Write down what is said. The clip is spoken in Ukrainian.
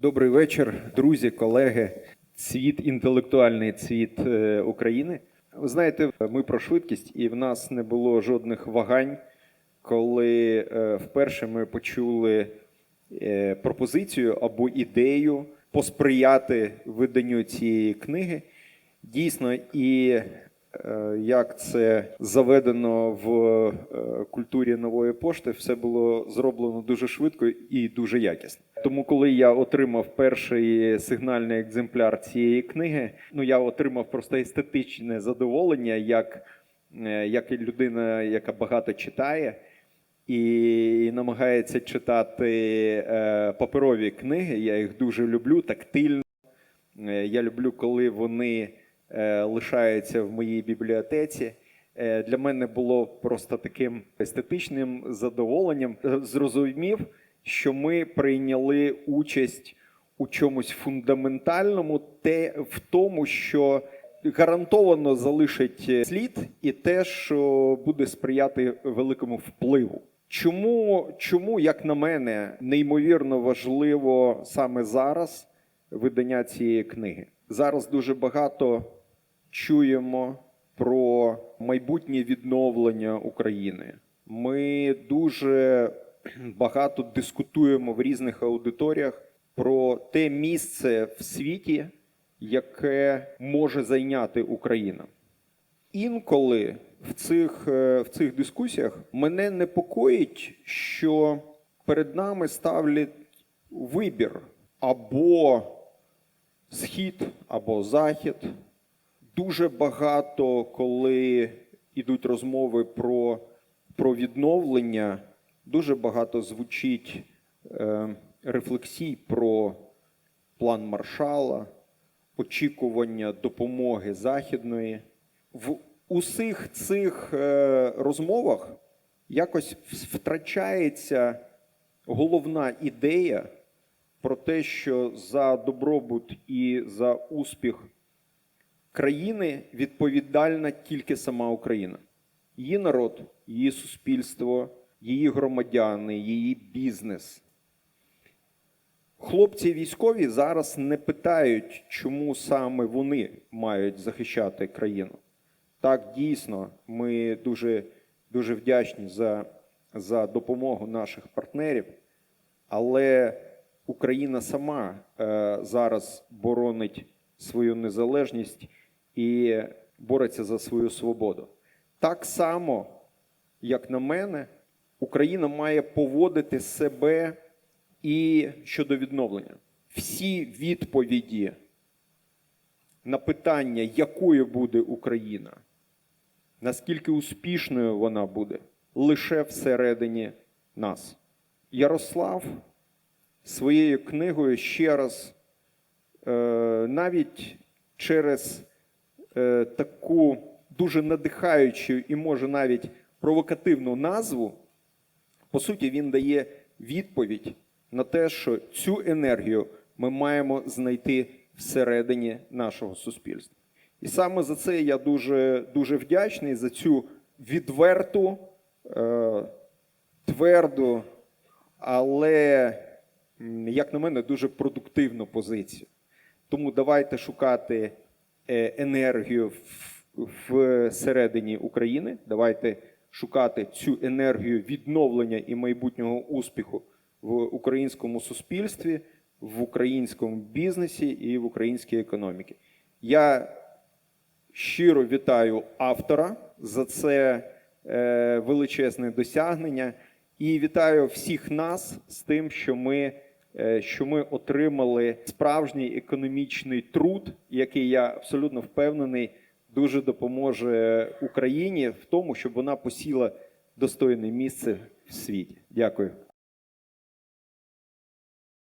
Добрий вечір, друзі, колеги, цвіт інтелектуальний цвіт е, України. Ви знаєте, ми про швидкість, і в нас не було жодних вагань, коли е, вперше ми почули е, пропозицію або ідею посприяти виданню цієї книги. Дійсно, і як це заведено в е, культурі нової пошти, все було зроблено дуже швидко і дуже якісно. Тому, коли я отримав перший сигнальний екземпляр цієї книги, ну я отримав просто естетичне задоволення, як, е, як людина, яка багато читає. І намагається читати е, паперові книги. Я їх дуже люблю, тактильно. Е, Я люблю, коли вони е, лишаються в моїй бібліотеці. Е, Для мене було просто таким естетичним задоволенням. Е, Зрозумів, що ми прийняли участь у чомусь фундаментальному, те в тому, що гарантовано залишить слід, і те, що буде сприяти великому впливу. Чому, чому, як на мене, неймовірно важливо саме зараз видання цієї книги? Зараз дуже багато чуємо про майбутнє відновлення України. Ми дуже багато дискутуємо в різних аудиторіях про те місце в світі, яке може зайняти Україна. Інколи в цих, е, в цих дискусіях мене непокоїть, що перед нами ставлять вибір або схід, або захід. Дуже багато, коли йдуть розмови про, про відновлення, дуже багато звучить е, рефлексій про план Маршала, очікування допомоги західної. В усіх цих е, розмовах якось втрачається головна ідея про те, що за добробут і за успіх країни відповідальна тільки сама Україна. Її народ, її суспільство, її громадяни, її бізнес. Хлопці військові зараз не питають, чому саме вони мають захищати країну. Так, дійсно, ми дуже, дуже вдячні за, за допомогу наших партнерів, але Україна сама е, зараз боронить свою незалежність і бореться за свою свободу. Так само, як на мене, Україна має поводити себе і щодо відновлення. Всі відповіді на питання, якою буде Україна, наскільки успішною вона буде, лише всередині нас. Ярослав своєю книгою ще раз, е, навіть через таку дуже надихаючу і, може, навіть провокативну назву, по суті, він дає відповідь на те, що цю енергію ми маємо знайти всередині нашого суспільства. І саме за це я дуже, дуже вдячний за цю відверту, е, тверду, але, як на мене, дуже продуктивну позицію. Тому давайте шукати е, енергію всередині України. Давайте шукати цю енергію відновлення і майбутнього успіху в українському суспільстві, в українському бізнесі і в українській економіці. Я щиро вітаю автора за це е, величезне досягнення і вітаю всіх нас з тим, що ми, е, що ми отримали справжній економічний труд, який я абсолютно впевнений дуже допоможе Україні в тому, щоб вона посіла достойне місце в світі. Дякую.